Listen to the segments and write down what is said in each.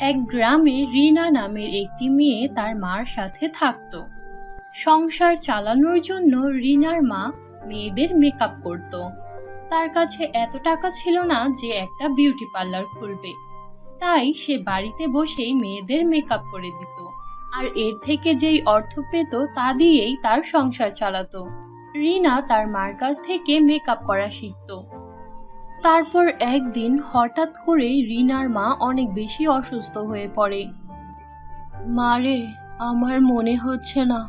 এক গ্রামে রিনা নামের একটি মেয়ে তার মার সাথে থাকত। সংসার চালানোর জন্য রিনার মা মেয়েদের মেকআপ করত। তার কাছে এত টাকা ছিল না যে একটা বিউটি পার্লার খুলবে। তাই সে বাড়িতে বসেই মেয়েদের মেকআপ করে দিত। আর এর থেকে যেই অর্থ পেত তা দিয়েই তার সংসার চালাতো। রিনা তার মার কাছ থেকে মেকআপ করা শিখত। তারপর একদিন হঠাৎ করেই রিনার মা অনেক বেশি অসুস্থ হয়ে পড়ে। মারে আমার মনে হচ্ছে না,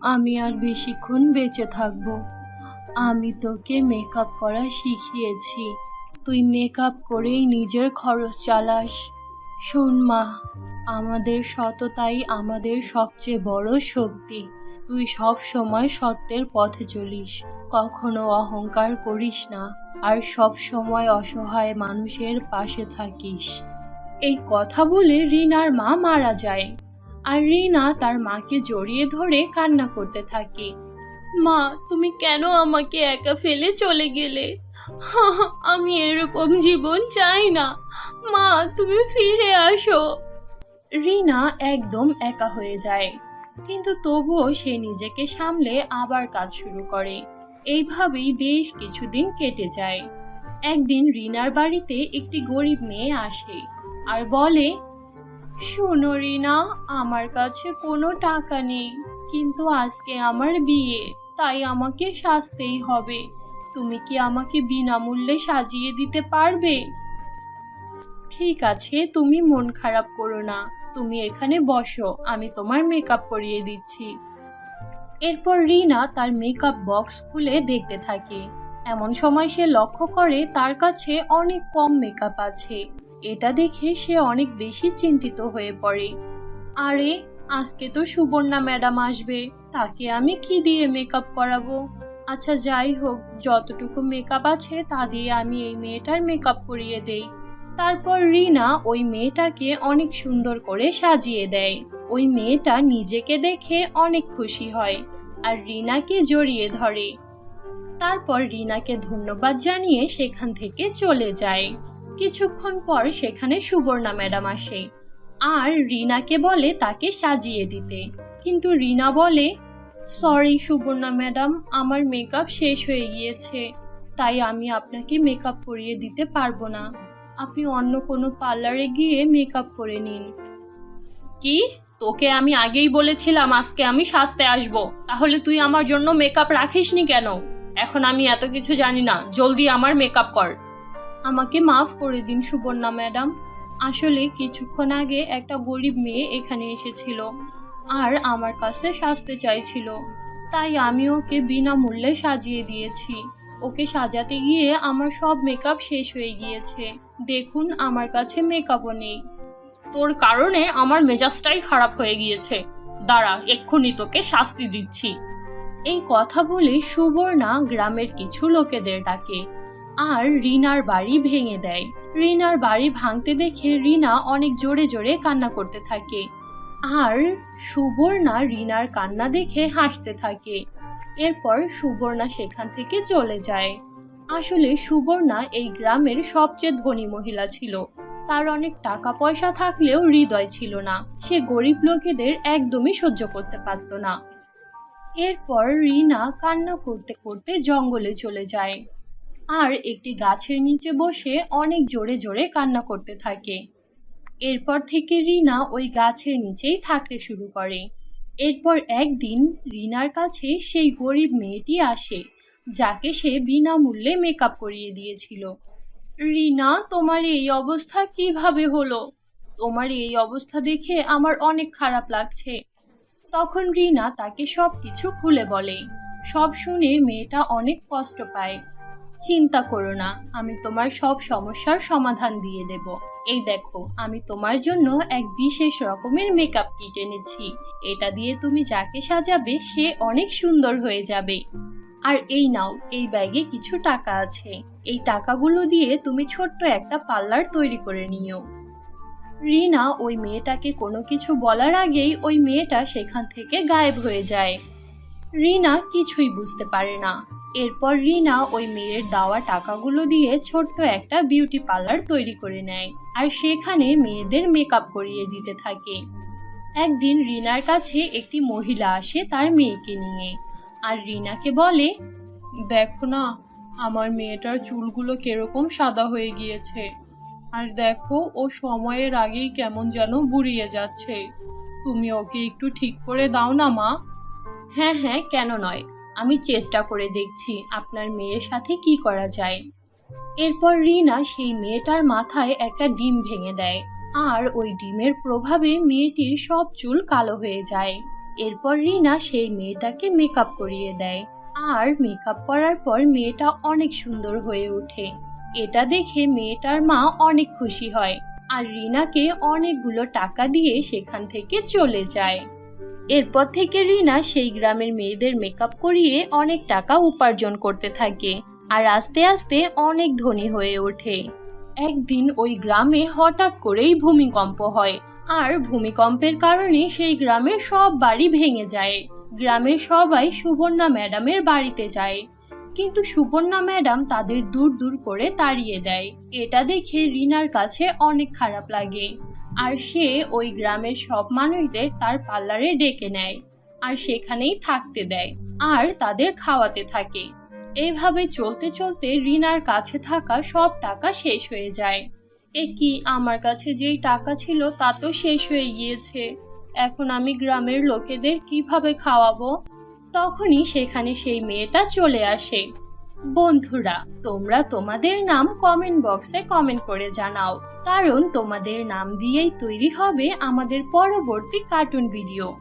আমি আর বেশিক্ষণ বেঁচে থাকব। আমি তোকে মেকআপ করা শিখিয়েছি। তুই মেকআপ করেই নিজের খরচ চালাস। শোন মা, আমাদের সততাই আমাদের সবচেয়ে বড় শক্তি। তুই সব সময় সত্যের পথে চলিস, কখনো অহংকার করিস না, আর সব সময় অসহায় মানুষের পাশে থাকিস। এই কথা বলে রিনার মা মারা যায়, আর রিনা তার মাকে জড়িয়ে ধরে কান্না করতে থাকে। মা, তুমি কেন আমাকে একা ফেলে চলে গেলে? আমি এরকম জীবন চাই না। মা, তুমি ফিরে আসো। রিনা একদম একা হয়ে যায়। কিন্তু তবুও সে নিজেকে সামলে আবার কাজ শুরু করে। এইভাবেই বেশ কিছুদিন কেটে যায়। একদিন রিনার বাড়িতে একটি গরিব মেয়ে আসে আর বলে, শোনো রিনা, আমার কাছে কোনো টাকা নেই, কিন্তু আজকে আমার বিয়ে, তাই আমাকে সাজতেই হবে। তুমি কি আমাকে বিনামূল্যে সাজিয়ে দিতে পারবে? ঠিক আছে, তুমি মন খারাপ করো না। তুমি এখানে বসো, আমি তোমার মেকআপ করিয়ে দিচ্ছি। এরপর রিনা তার মেকআপ বক্স খুলে দেখতে থাকে। এমন সময় সে লক্ষ্য করে তার কাছে অনেক কম মেকআপ আছে। এটা দেখে সে অনেক বেশি চিন্তিত হয়ে পড়ে। আরে, আজকে তো সুবর্ণা ম্যাডাম আসবে, তাকে আমি কি দিয়ে মেকআপ করাবো? আচ্ছা যাই হোক, যতটুকু মেকআপ আছে তা দিয়ে আমি এই মেয়েটার মেকআপ করিয়ে দেই। তারপর রিনা ওই মেয়েটাকে অনেক সুন্দর করে সাজিয়ে দেয়। ওই মেয়েটা নিজেকে দেখে অনেক খুশি হয় আর রিনাকে জড়িয়ে ধরে। তারপর রিনাকে ধন্যবাদ জানিয়ে সেখান থেকে চলে যায়। কিছুক্ষণ পর সেখানে সুবর্ণা ম্যাডাম আসে আর রিনাকে বলে তাকে সাজিয়ে দিতে। কিন্তু রিনা বলে, সরি সুবর্ণা ম্যাডাম, আমার মেকআপ শেষ হয়ে গিয়েছে, তাই আমি আপনাকে মেকআপ করিয়ে দিতে পারব না। আপনি অন্য কোনো পার্লারে গিয়ে মেকআপ করে নিন। কি? তোকে আমি আগেই বলেছিলাম আজকে আমি সাজতে আসব। তাহলে তুই আমার জন্য মেকআপ রাখিসনি কেন? এখন আমি এত কিছু জানি না। জলদি আমার মেকআপ কর। আমাকে মাফ করে দিন সুবর্ণা ম্যাডাম। আসলে কিছুক্ষণ আগে একটা গরিব মেয়ে এখানে এসেছিল আর আমার কাছে সাজতে চাইছিল। তাই আমি ওকে বিনামূল্যে সাজিয়ে দিয়েছি। ওকে সাজাতে গিয়ে আমার সব মেকআপ শেষ হয়ে গিয়েছে। দেখুন, আমার কাছে মেকআপও নেই। তোর কারণে আমার মেজাজটাই খারাপ হয়ে গিয়েছে। দাঁড়া, এক্ষুনি তোকে শাস্তি দিচ্ছি। এই কথা বলে সুবর্ণা গ্রামের কিছু লোকেদের ডাকে। আর রিনার বাড়ি ভেঙে দেয়। রিনার বাড়ি ভাঙতে দেখে রিনা অনেক জোরে জোরে কান্না করতে থাকে। আর সুবর্ণা রিনার কান্না দেখে হাসতে থাকে। এরপর সুবর্ণা সেখান থেকে চলে যায়। আসলে সুবর্ণা এই গ্রামের সবচেয়ে ধনী মহিলা ছিল। তার অনেক টাকা পয়সা থাকলেও হৃদয় ছিল না। সে গরিব লোকেদের একদমই সহ্য করতে পারত না। এরপর রিনা কান্না করতে করতে জঙ্গলে চলে যায়। আর একটি গাছের নিচে বসে অনেক জোরে জোরে কান্না করতে থাকে। এরপর থেকে রিনা ওই গাছের নিচেই থাকতে শুরু করে। এরপর একদিন রিনার কাছে সেই গরিব মেয়েটি আসে, যাকে সে বিনামূল্যে মেকআপ করিয়ে দিয়েছিল। রিনা, তোমার এই অবস্থা কীভাবে হলো? তোমার এই অবস্থা দেখে আমার অনেক খারাপ লাগছে। তখন রিনা তাকে সব কিছু খুলে বলে। সব শুনে মেয়েটা অনেক কষ্ট পায়। চিন্তা করো না, আমি তোমার সব সমস্যার সমাধান দিয়ে দেব। এই দেখো, আমি তোমার জন্য এক বিশেষ রকমের মেকআপ কিট এনেছি। এটা দিয়ে তুমি যাকে সাজাবে, সে অনেক সুন্দর হয়ে যাবে। আর এই নাও, এই ব্যাগে কিছু টাকা আছে। এই টাকাগুলো দিয়ে তুমি ছোট্ট একটা পার্লার তৈরি করে নিও। রিনা ওই মেয়েটাকে কোনো কিছু বলার আগেই ওই মেয়েটা সেখান থেকে গায়েব হয়ে যায়। রিনা কিছুই বুঝতে পারে না। এরপর রিনা ওই মেয়ের দেওয়া টাকাগুলো দিয়ে ছোট্ট একটা বিউটি পার্লার তৈরি করে নেয় আর সেখানে মেয়েদের মেকআপ করিয়ে দিতে থাকে। একদিন রিনার কাছে একটি মহিলা আসে তার মেয়েকে নিয়ে আর রিনাকে বলে, দেখো না, আমার মেয়েটার চুলগুলো কীরকম সাদা হয়ে গিয়েছে। আর দেখো, ও সময়ের আগেই কেমন যেন বুড়িয়ে যাচ্ছে। তুমি ওকে একটু ঠিক করে দাও না, মা? হ্যাঁ হ্যাঁ কেন নয়। আমি চেষ্টা করে দেখছি আপনার মেয়ের সাথে কি করা যায়। এরপর রিনা সেই মেয়েটার মাথায় একটা ডিম ভেঙে দেয় আর ওই ডিমের প্রভাবে মেয়েটির সব চুল কালো হয়ে যায়। এরপর রিনা সেই মেয়েটাকে মেকআপ করিয়ে দেয় আর মেকআপ করার পর মেয়েটা অনেক সুন্দর হয়ে ওঠে। এটা দেখে মেয়েটার মা অনেক খুশি হয় আর রিনাকে অনেকগুলো টাকা দিয়ে সেখান থেকে চলে যায়। এরপর থেকে রিনা সেই গ্রামের মেয়েদের মেকআপ করিয়ে অনেক টাকা উপার্জন করতে থাকে আর আস্তে আস্তে অনেক ধনী হয়ে ওঠে। একদিন ওই গ্রামে হঠাৎ করেই ভূমিকম্প হয় আর ভূমিকম্পের কারণে সেই গ্রামের সব বাড়ি ভেঙে যায়। গ্রামের সবাই সুবর্ণা ম্যাডামের বাড়িতে যায়। কিন্তু সুবর্ণা ম্যাডাম তাদের দূর দূর করে তাড়িয়ে দেয়। এটা দেখে রিনার কাছে অনেক খারাপ লাগে। আর সে ওই গ্রামের সব মানুষদের তার পার্লারে ডেকে নেয় আর সেখানেই থাকতে দেয় আর তাদের খাওয়াতে থাকে। এইভাবে চলতে চলতে রিনার কাছে থাকা সব টাকা শেষ হয়ে যায়। এ কি আমার কাছে যেই টাকা ছিল তা তো শেষ হয়ে গিয়েছে। এখন আমি গ্রামের লোকেদের কীভাবে খাওয়াবো? তখনই সেখানে সেই মেয়েটা চলে আসে। বন্ধুরা, তোমরা তোমাদের নাম কমেন্ট বক্সে কমেন্ট করে জানাও, কারণ তোমাদের নাম দিয়েই তৈরি হবে আমাদের পরবর্তী কার্টুন ভিডিও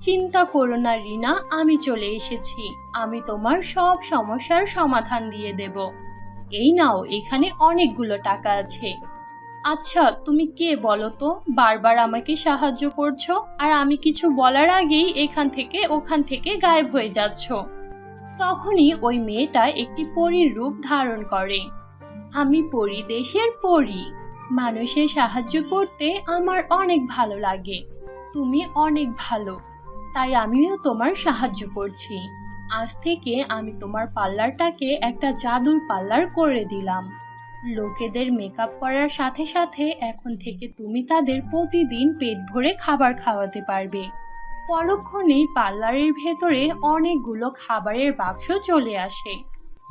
চিন্তা করো না, রিনা, আমি চলে এসেছি। আমি তোমার সব সমস্যার সমাধান দিয়ে দেব। এই নাও, এখানে অনেকগুলো টাকা আছে। আচ্ছা তুমি কে বলো তো? বারবার আমাকে সাহায্য করছ, আর আমি কিছু বলার আগেই এখান থেকে ওখান থেকে গায়েব হয়ে যাচ্ছ। তখনই ওই মেয়েটা একটি পরীর রূপ ধারণ করে। আমি পরী, দেশের পরী। মানুষের সাহায্য করতে আমার অনেক ভালো লাগে। তুমি অনেক ভালো। তাই আমিও তোমার সাহায্য করছি। আজ থেকে আমি তোমার পার্লারটাকে একটা জাদুর পার্লার করে দিলাম। লোকেদের মেকআপ করার সাথে সাথে এখন থেকে তুমি তাদের প্রতিদিন পেট ভরে খাবার খাওয়াতে পারবে। পরক্ষণেই পার্লারের ভেতরে অনেকগুলো খাবারের বাক্স চলে আসে।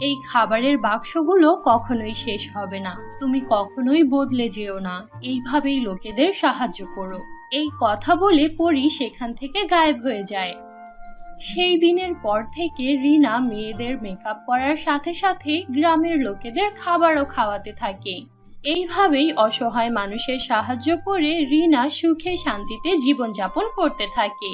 এই খাবারের বাক্সগুলো কখনোই শেষ হবে না। তুমি কখনোই বদলে যেও না। এইভাবেই লোকেদের সাহায্য করো। এই কথা বলে পরি সেখান থেকে গায়েব হয়ে যায়। সেই দিনের পর থেকে রিনা মেয়েদের মেকআপ করার সাথে সাথে গ্রামের লোকেদের খাবারও খাওয়াতে থাকে। এইভাবেই অসহায় মানুষের সাহায্য করে রিনা সুখে শান্তিতে জীবনযাপন করতে থাকে।